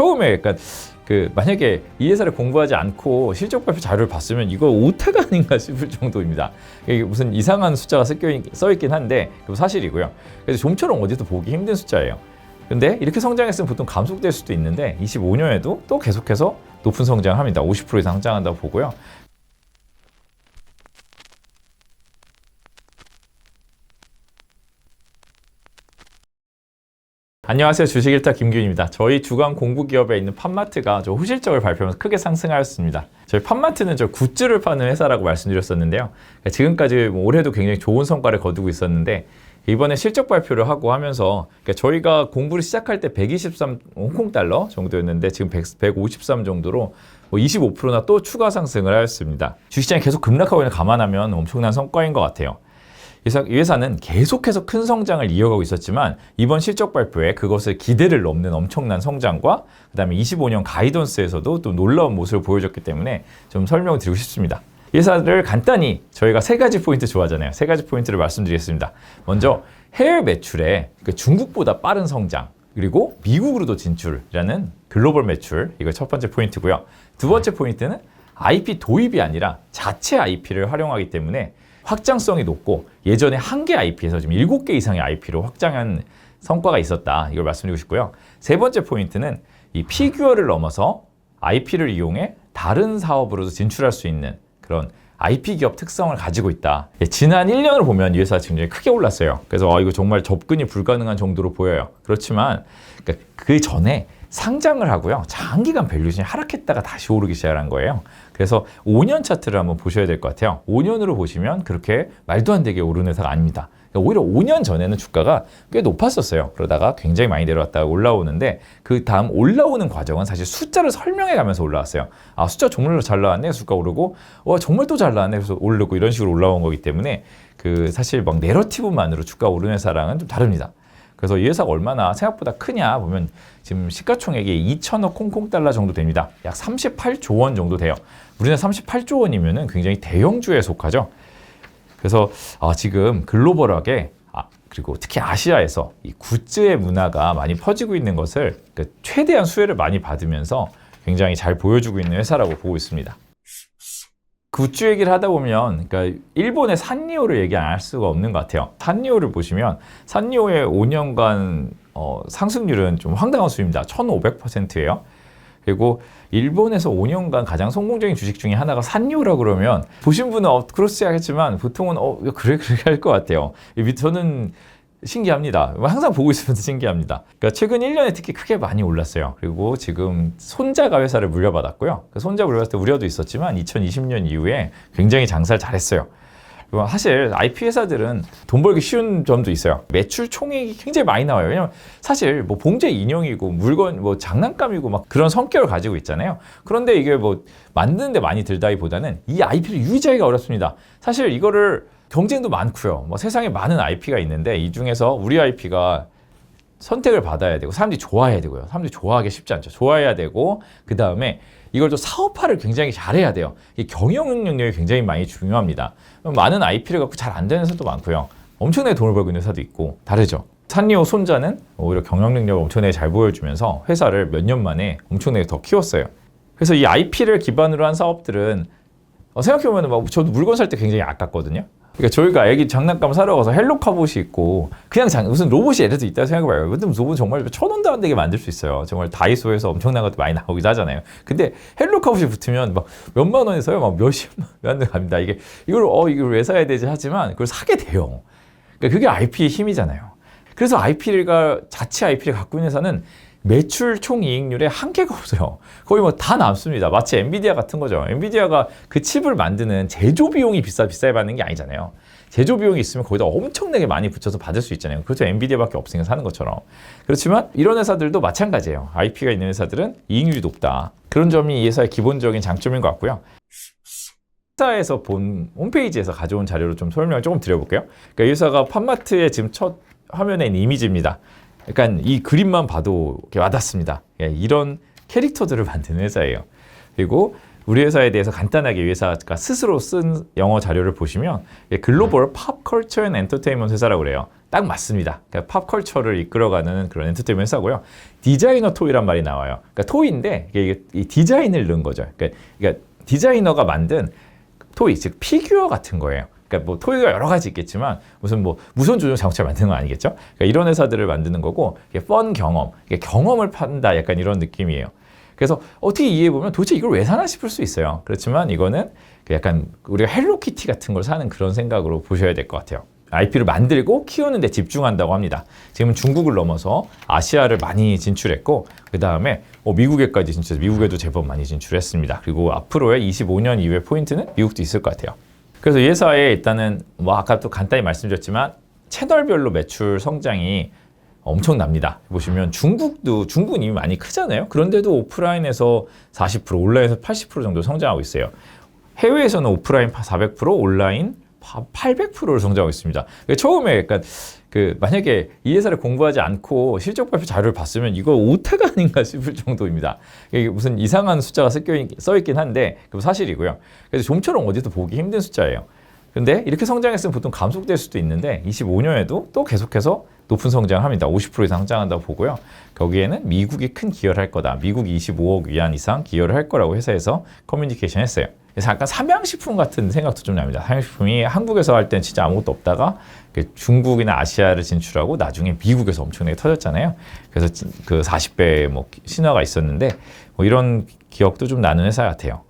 처음에 그러니까 그 만약에 이 회사를 공부하지 않고 실적 발표 자료를 봤으면 이거 오타가 아닌가 싶을 정도입니다. 이게 무슨 이상한 숫자가 써 있긴 한데 그 사실이고요. 그래서 좀처럼 어디서 보기 힘든 숫자예요. 근데 이렇게 성장했으면 보통 감속될 수도 있는데 25년에도 또 계속해서 높은 성장을 합니다. 50% 이상 성장한다고 보고요. 안녕하세요. 주식일타 김균입니다. 저희 주간 공부 기업에 있는 팜마트가 저 후실적을 발표하면서 크게 상승하였습니다. 저희 팜마트는 저 굿즈를 파는 회사라고 말씀드렸었는데요. 지금까지 뭐 올해도 굉장히 좋은 성과를 거두고 있었는데 이번에 실적 발표를 하고 하면서 그러니까 저희가 공부를 시작할 때 123 홍콩 달러 정도였는데 지금 100, 153 정도로 뭐 25%나 또 추가 상승을 하였습니다. 주식시장이 계속 급락하고 있는 감안하면 엄청난 성과인 것 같아요. 이 회사는 계속해서 큰 성장을 이어가고 있었지만 이번 실적 발표에 그것을 기대를 넘는 엄청난 성장과 그다음에 25년 가이던스에서도 또 놀라운 모습을 보여줬기 때문에 좀 설명을 드리고 싶습니다. 이 회사를 간단히 저희가 세 가지 포인트 좋아하잖아요. 세 가지 포인트를 말씀드리겠습니다. 먼저 해외 매출에 그 중국보다 빠른 성장 그리고 미국으로도 진출이라는 글로벌 매출 이거 첫 번째 포인트고요. 두 번째 포인트는 IP 도입이 아니라 자체 IP를 활용하기 때문에 확장성이 높고 예전에 한 개 IP에서 지금 일곱 개 이상의 IP로 확장한 성과가 있었다. 이걸 말씀드리고 싶고요. 세 번째 포인트는 이 피규어를 넘어서 IP를 이용해 다른 사업으로도 진출할 수 있는 그런 IP 기업 특성을 가지고 있다. 예, 지난 1년을 보면 이 회사가 굉장히 크게 올랐어요. 그래서 아, 이거 정말 접근이 불가능한 정도로 보여요. 그렇지만 그러니까 그 전에 상장을 하고요. 장기간 밸류션이 하락했다가 다시 오르기 시작한 거예요. 그래서 5년 차트를 한번 보셔야 될 것 같아요. 5년으로 보시면 그렇게 말도 안 되게 오르는 회사가 아닙니다. 그러니까 오히려 5년 전에는 주가가 꽤 높았었어요. 그러다가 굉장히 많이 내려왔다가 올라오는데 그 다음 올라오는 과정은 사실 숫자를 설명해 가면서 올라왔어요. 아, 숫자 정말로 잘 나왔네. 주가 오르고, 와, 정말 또 잘 나왔네. 그래서 오르고 이런 식으로 올라온 거기 때문에 그 사실 막 내러티브만으로 주가 오르는 회사랑은 좀 다릅니다. 그래서 이 회사가 얼마나 생각보다 크냐 보면 지금 시가총액이 2천억 콩콩 달러 정도 됩니다. 약 38조 원 정도 돼요. 우리나라 38조 원이면은 굉장히 대형주에 속하죠. 그래서 아, 지금 글로벌하게 아, 그리고 특히 아시아에서 이 굿즈의 문화가 많이 퍼지고 있는 것을 그 최대한 수혜를 많이 받으면서 굉장히 잘 보여주고 있는 회사라고 보고 있습니다. 굿즈 얘기를 하다 보면 그러니까 일본의 산리오를 얘기 안 할 수가 없는 것 같아요. 산리오를 보시면 산리오의 5년간 어, 상승률은 좀 황당한 수입니다. 1,500%예요. 그리고 일본에서 5년간 가장 성공적인 주식 중에 하나가 산리오라 그러면 보신 분은 어, 그렇지 않겠지만 보통은 어 그래 그래 할 것 같아요. 저는 신기합니다. 항상 보고 있으면 신기합니다. 그러니까 최근 1년에 특히 크게 많이 올랐어요. 그리고 지금 손자가 회사를 물려받았고요. 그 손자 물려받을 때 우려도 있었지만 2020년 이후에 굉장히 장사를 잘했어요. 사실 IP 회사들은 돈 벌기 쉬운 점도 있어요. 매출 총액이 굉장히 많이 나와요. 왜냐면 사실 뭐 봉제 인형이고 물건 뭐 장난감이고 막 그런 성격을 가지고 있잖아요. 그런데 이게 뭐 만드는데 많이 들다기보다는 이 IP를 유지하기가 어렵습니다. 사실 이거를 경쟁도 많고요. 뭐 세상에 많은 IP가 있는데 이 중에서 우리 IP가 선택을 받아야 되고 사람들이 좋아해야 되고요. 사람들이 좋아하기 쉽지 않죠. 좋아해야 되고 그 다음에 이걸 또 사업화를 굉장히 잘해야 돼요. 이 경영 능력이 굉장히 많이 중요합니다. 많은 IP를 갖고 잘 안 되는 회사도 많고요. 엄청나게 돈을 벌고 있는 회사도 있고 다르죠. 산리오 손자는 오히려 경영 능력을 엄청나게 잘 보여주면서 회사를 몇 년 만에 엄청나게 더 키웠어요. 그래서 이 IP를 기반으로 한 사업들은 어, 생각해보면 막 저도 물건 살 때 굉장히 아깝거든요. 그러니까 저희가 애기 장난감 사러 가서 헬로 카봇이 있고 그냥 장, 무슨 로봇이 예를 들어 있다 생각해봐요. 근데 로봇 정말 천 원도 안 되게 만들 수 있어요. 정말 다이소에서 엄청난 것도 많이 나오기도 하잖아요. 근데 헬로 카봇이 붙으면 막 몇만 원에서요, 막 몇십만 원 갑니다. 이게 이걸 어 이걸 왜 사야 되지 하지만 그걸 사게 돼요. 그러니까 그게 IP의 힘이잖아요. 그래서 IP가 자체 IP를 갖고 있는 회사는 매출 총 이익률에 한계가 없어요. 거의 뭐 다 남습니다. 마치 엔비디아 같은 거죠. 엔비디아가 그 칩을 만드는 제조 비용이 비싸 비싸게 받는 게 아니잖아요. 제조 비용이 있으면 거기다 엄청나게 많이 붙여서 받을 수 있잖아요. 그렇죠. 엔비디아밖에 없으니까 사는 것처럼. 그렇지만 이런 회사들도 마찬가지예요. IP가 있는 회사들은 이익률이 높다. 그런 점이 이 회사의 기본적인 장점인 것 같고요. 회사에서 본 홈페이지에서 가져온 자료로 좀 설명을 조금 드려볼게요. 그러니까 이 회사가 팜마트의 지금 첫 화면에 있는 이미지입니다. 약간 이 그림만 봐도 와닿습니다. 예, 이런 캐릭터들을 만드는 회사예요. 그리고 우리 회사에 대해서 간단하게 회사가 스스로 쓴 영어 자료를 보시면 글로벌 팝 컬처 앤 엔터테인먼트 회사라고 그래요. 딱 맞습니다. 그러니까 팝컬처를 이끌어가는 그런 엔터테인먼트 회사고요. 디자이너 토이란 말이 나와요. 그러니까 토이인데 이게 이 디자인을 넣은 거죠. 그러니까, 그러니까 디자이너가 만든 토이, 즉 피규어 같은 거예요. 그러니까 뭐 토이가 여러 가지 있겠지만 무슨 뭐 무선 조종 자동차 만드는 건 아니겠죠? 그러니까 이런 회사들을 만드는 거고 이게 펀 경험, 이게 경험을 판다 약간 이런 느낌이에요. 그래서 어떻게 이해해 보면 도대체 이걸 왜 사나 싶을 수 있어요. 그렇지만 이거는 그 약간 우리가 헬로키티 같은 걸 사는 그런 생각으로 보셔야 될 것 같아요. IP를 만들고 키우는 데 집중한다고 합니다. 지금 중국을 넘어서 아시아를 많이 진출했고 그 다음에 어, 미국에까지 진출, 미국에도 제법 많이 진출했습니다. 그리고 앞으로의 25년 이후의 포인트는 미국도 있을 것 같아요. 그래서 이 회사에 일단은 뭐 아까 또 간단히 말씀드렸지만 채널별로 매출 성장이 엄청납니다. 보시면 중국도 중국은 이미 많이 크잖아요. 그런데도 오프라인에서 40% 온라인에서 80% 정도 성장하고 있어요. 해외에서는 오프라인 400% 온라인 800%를 성장하고 있습니다. 그러니까 처음에 약간 그 만약에 이 회사를 공부하지 않고 실적 발표 자료를 봤으면 이거 오타가 아닌가 싶을 정도입니다. 이게 무슨 이상한 숫자가 써 있긴 한데 그 사실이고요. 그래서 좀처럼 어디도 보기 힘든 숫자예요. 근데 이렇게 성장했으면 보통 감속될 수도 있는데 25년에도 또 계속해서 높은 성장을 합니다. 50% 이상 성장한다고 보고요. 거기에는 미국이 큰 기여를 할 거다. 미국이 25억 위안 이상 기여를 할 거라고 회사에서 커뮤니케이션 했어요. 약간 삼양식품 같은 생각도 좀 납니다. 삼양식품이 한국에서 할 때는 진짜 아무것도 없다가 중국이나 아시아를 진출하고 나중에 미국에서 엄청나게 터졌잖아요. 그래서 그 40배 뭐 신화가 있었는데 뭐 이런 기억도 좀 나는 회사 같아요.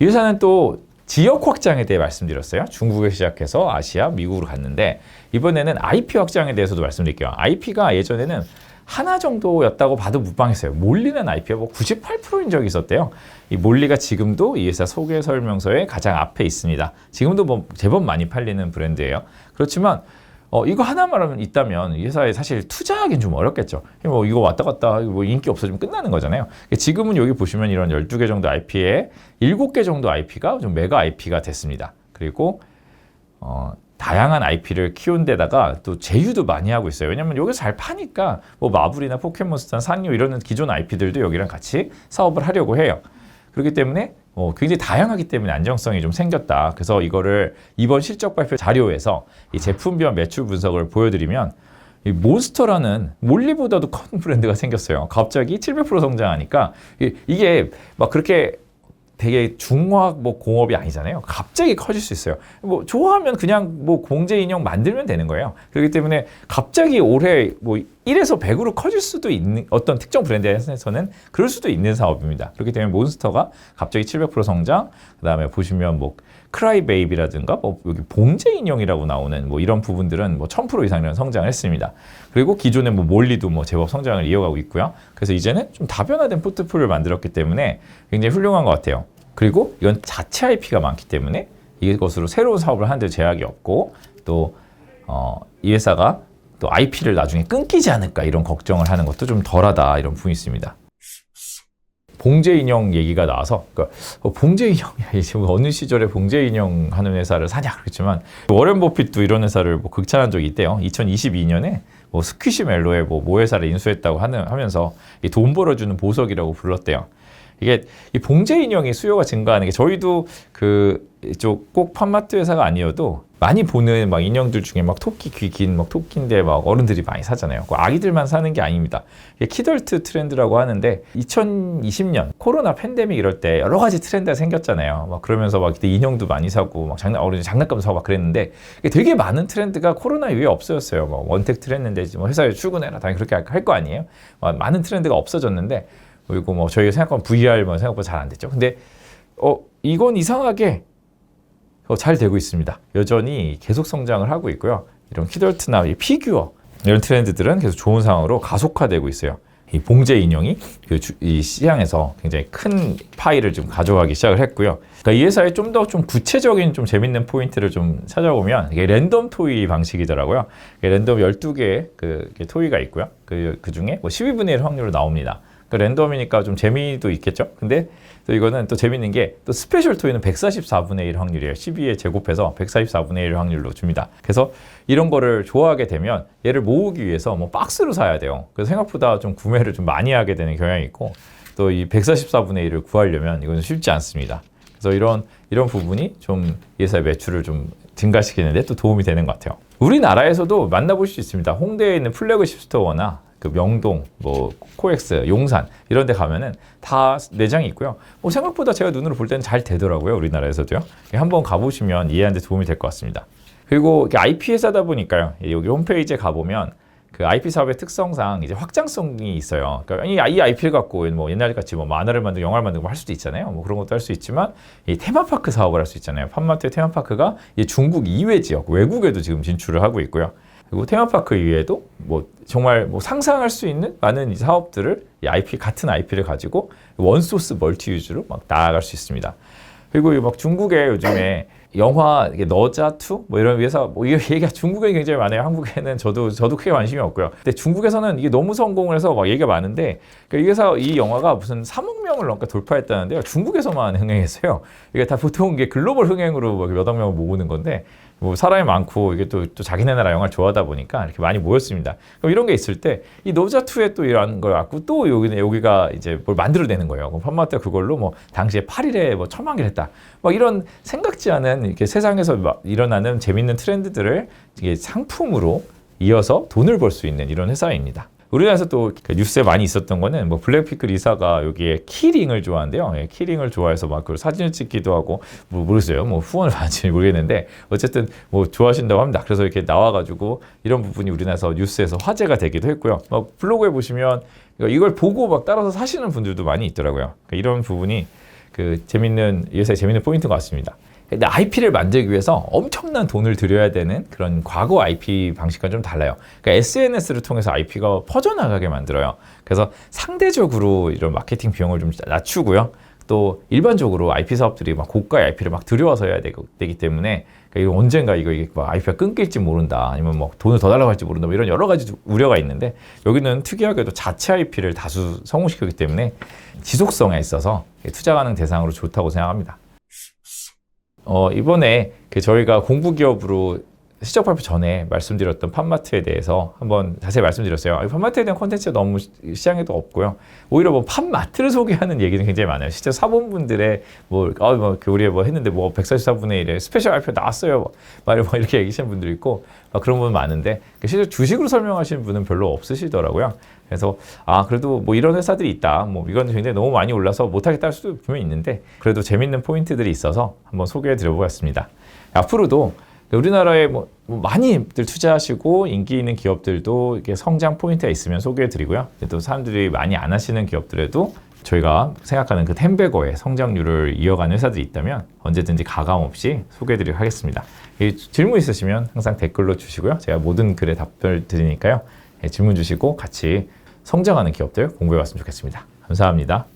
이 회사는 또 지역 확장에 대해 말씀드렸어요. 중국에 시작해서 아시아, 미국으로 갔는데 이번에는 IP 확장에 대해서도 말씀드릴게요. IP가 예전에는 하나 정도였다고 봐도 무방했어요. 몰리는 IP가 뭐 98%인 적이 있었대요. 이 몰리가 지금도 이 회사 소개 설명서에 가장 앞에 있습니다. 지금도 뭐 제법 많이 팔리는 브랜드예요. 그렇지만 어, 이거 하나만 있다면 이 회사에 사실 투자하기는 좀 어렵겠죠. 뭐 이거 왔다 갔다 뭐 인기 없어지면 끝나는 거잖아요. 지금은 여기 보시면 이런 12개 정도 IP에 7개 정도 IP가 좀 메가 IP가 됐습니다. 그리고 어, 다양한 IP를 키운 데다가 또 제휴도 많이 하고 있어요. 왜냐면 여기서 잘 파니까 뭐 마블이나 포켓몬스터, 산리오 이런 기존 IP들도 여기랑 같이 사업을 하려고 해요. 그렇기 때문에 어, 굉장히 다양하기 때문에 안정성이 좀 생겼다. 그래서 이거를 이번 실적 발표 자료에서 이 제품별 매출 분석을 보여드리면 이 몬스터라는 몰리보다도 큰 브랜드가 생겼어요. 갑자기 700% 성장하니까 이게 막 그렇게 되게 중화학 뭐 공업이 아니잖아요. 갑자기 커질 수 있어요. 뭐 좋아하면 그냥 뭐 공제 인형 만들면 되는 거예요. 그렇기 때문에 갑자기 올해 뭐 1에서 100으로 커질 수도 있는 어떤 특정 브랜드에서는 그럴 수도 있는 사업입니다. 그렇기 때문에 몬스터가 갑자기 700% 성장, 그다음에 보시면 뭐 크라이 베이비라든가 뭐 여기 봉제 인형이라고 나오는 뭐 이런 부분들은 뭐 1000% 이상 이런 성장을 했습니다. 그리고 기존에 뭐 몰리도 뭐 제법 성장을 이어가고 있고요. 그래서 이제는 좀 다변화된 포트폴리오를 만들었기 때문에 굉장히 훌륭한 것 같아요. 그리고 이건 자체 IP가 많기 때문에 이것으로 새로운 사업을 하는데 제약이 없고 또 어, 이 회사가 또 IP를 나중에 끊기지 않을까 이런 걱정을 하는 것도 좀 덜하다 이런 부분이 있습니다. 봉제 인형 얘기가 나와서 그러니까 어, 봉제 인형이 지금 어느 시절에 봉제 인형 하는 회사를 사냐 그렇지만 워렌 버핏도 이런 회사를 뭐 극찬한 적이 있대요. 2022년에 뭐 스퀴시 멜로의 뭐 모회사를 인수했다고 하는 하면서 돈 벌어주는 보석이라고 불렀대요. 이게 이 봉제 인형이 수요가 증가하는 게 저희도 그 이쪽 꼭 팜마트 회사가 아니어도 많이 보는 막 인형들 중에 막 토끼 귀긴 막 토끼인데 막 어른들이 많이 사잖아요. 그 아기들만 사는 게 아닙니다. 키덜트 트렌드라고 하는데 2020년 코로나 팬데믹 이럴 때 여러 가지 트렌드가 생겼잖아요. 막 그러면서 막 그때 인형도 많이 사고 막 장난 어른 장난감 사고 막 그랬는데 되게 많은 트렌드가 코로나 이후에 없어졌어요. 뭐 원택 트렌드인데 뭐 회사에 출근해라 당연히 그렇게 할 거 아니에요. 많은 트렌드가 없어졌는데 그리고 뭐 저희가 생각하면 VR 뭐 생각보다 잘 안 됐죠. 근데 어 이건 이상하게 어, 잘 되고 있습니다. 여전히 계속 성장을 하고 있고요. 이런 키덜트나 피규어 이런 트렌드들은 계속 좋은 상황으로 가속화되고 있어요. 이 봉제 인형이 그 주, 이 시장에서 굉장히 큰 파이를 좀 가져가기 시작을 했고요. 그러니까 이 회사의 좀 더좀 좀 구체적인 좀 재밌는 포인트를 좀 찾아보면 이게 랜덤 토이 방식이더라고요. 랜덤 12개의 그 토이가 있고요. 그, 그 중에 뭐 12분의 1 확률로 나옵니다. 그 랜덤이니까 좀 재미도 있겠죠. 근데 또 이거는 또 재밌는 게 또 스페셜 토이는 144분의 1 확률이에요. 12에 제곱해서 144분의 1 확률로 줍니다. 그래서 이런 거를 좋아하게 되면 얘를 모으기 위해서 뭐 박스로 사야 돼요. 그래서 생각보다 좀 구매를 좀 많이 하게 되는 경향이 있고 또 이 144분의 1을 구하려면 이건 쉽지 않습니다. 그래서 이런 이런 부분이 좀 예사의 매출을 좀 증가시키는데 또 도움이 되는 것 같아요. 우리나라에서도 만나보실 수 있습니다. 홍대에 있는 플래그십 스토어나 그 명동, 뭐 코엑스, 용산 이런 데 가면은 다 매장이 있고요. 뭐 생각보다 제가 눈으로 볼 때는 잘 되더라고요. 우리나라에서도요. 한번 가보시면 이해하는 데 도움이 될 것 같습니다. 그리고 IP 회사다 보니까요. 여기 홈페이지에 가보면 그 IP 사업의 특성상 이제 확장성이 있어요. 그러니까 이, 이 IP를 갖고 뭐 옛날 같이 뭐 만화를 만들고 영화를 만들고 할 수도 있잖아요. 뭐 그런 것도 할 수 있지만 이 테마파크 사업을 할 수 있잖아요. 팜마트의 테마파크가 이 중국 이외 지역, 외국에도 지금 진출을 하고 있고요. 그리고 테마파크 이외에도 뭐 정말 뭐 상상할 수 있는 많은 이 사업들을 이 IP 같은 IP를 가지고 원소스 멀티 유즈로 막 나아갈 수 있습니다. 그리고 이막 중국에 요즘에 영화 너자 2뭐 이런 위해서 뭐 얘기가 중국에 굉장히 많아요. 한국에는 저도 저도 크게 관심이 없고요. 근데 중국에서는 이게 너무 성공을 해서 막 얘기가 많은데 그러니까 이게서 이 영화가 무슨 3억 명을 넘게 돌파했다는데요. 중국에서만 흥행했어요. 이게 다 보통 이게 글로벌 흥행으로 몇억 명을 모으는 건데 뭐 사람이 많고 이게 또, 또 자기네 나라 영화를 좋아하다 보니까 이렇게 많이 모였습니다. 그럼 이런 게 있을 때 이 노자 2에 또 이런 걸 갖고 또 여기 여기가 이제 뭘 만들어내는 거예요. 그럼 팜마트가 그걸로 뭐 당시에 8일에 뭐 천만 개를 했다. 막 이런 생각지 않은 이렇게 세상에서 막 일어나는 재밌는 트렌드들을 이게 상품으로 이어서 돈을 벌 수 있는 이런 회사입니다. 우리나라에서 또그 뉴스에 많이 있었던 거는 뭐 블랙핑크 리사가 여기에 키링을 좋아한대요. 예, 키링을 좋아해서 막 그 사진을 찍기도 하고 뭐 모르겠어요. 뭐 후원을 받는지 모르겠는데 어쨌든 뭐 좋아하신다고 합니다. 그래서 이렇게 나와가지고 이런 부분이 우리나라에서 뉴스에서 화제가 되기도 했고요. 막 블로그에 보시면 이걸 보고 막 따라서 사시는 분들도 많이 있더라고요. 그러니까 이런 부분이 그 재밌는 이 회사의 재밌는 포인트인 것 같습니다. 근데 IP를 만들기 위해서 엄청난 돈을 들여야 되는 그런 과거 IP 방식과 좀 달라요. 그러니까 SNS를 통해서 IP가 퍼져나가게 만들어요. 그래서 상대적으로 이런 마케팅 비용을 좀 낮추고요. 또 일반적으로 IP 사업들이 막 고가의 IP를 막 들여와서 해야 되고, 되기 때문에 그러니까 이거 언젠가 이거 이게 막 IP가 끊길지 모른다 아니면 뭐 돈을 더 달라고 할지 모른다 뭐 이런 여러 가지 우려가 있는데 여기는 특이하게도 자체 IP를 다수 성공시켰기 때문에 지속성에 있어서 투자 가능 대상으로 좋다고 생각합니다. 어, 이번에 그 저희가 공부 기업으로 시적 발표 전에 말씀드렸던 팜마트에 대해서 한번 자세히 말씀드렸어요. 아, 이 팜마트에 대한 콘텐츠가 너무 시- 시장에도 없고요. 오히려 뭐 팜마트를 소개하는 얘기는 굉장히 많아요. 실제 사본분들의 뭐, 어, 뭐, 교리에 뭐 했는데 뭐 144분의 1에 스페셜 발표 나왔어요. 막 이렇게- 막 이렇게 얘기하시는 분들 있고 막 그런 분 많은데 실제 주식으로 설명하시는 분은 별로 없으시더라고요. 그래서 아 그래도 뭐 이런 회사들이 있다. 뭐 이건 굉장히 너무 많이 올라서 못하겠다 할 수도 분명히 있는데 그래도 재밌는 포인트들이 있어서 한번 소개해 드려보겠습니다. 앞으로도 우리나라에 뭐, 뭐 많이들 투자하시고 인기 있는 기업들도 이렇게 성장 포인트가 있으면 소개해 드리고요. 또 사람들이 많이 안 하시는 기업들에도 저희가 생각하는 그 텐베거의 성장률을 이어가는 회사들이 있다면 언제든지 가감 없이 소개해 드리도록 하겠습니다. 이 질문 있으시면 항상 댓글로 주시고요. 제가 모든 글에 답변을 드리니까요. 예, 질문 주시고 같이 성장하는 기업들 공부해 봤으면 좋겠습니다. 감사합니다.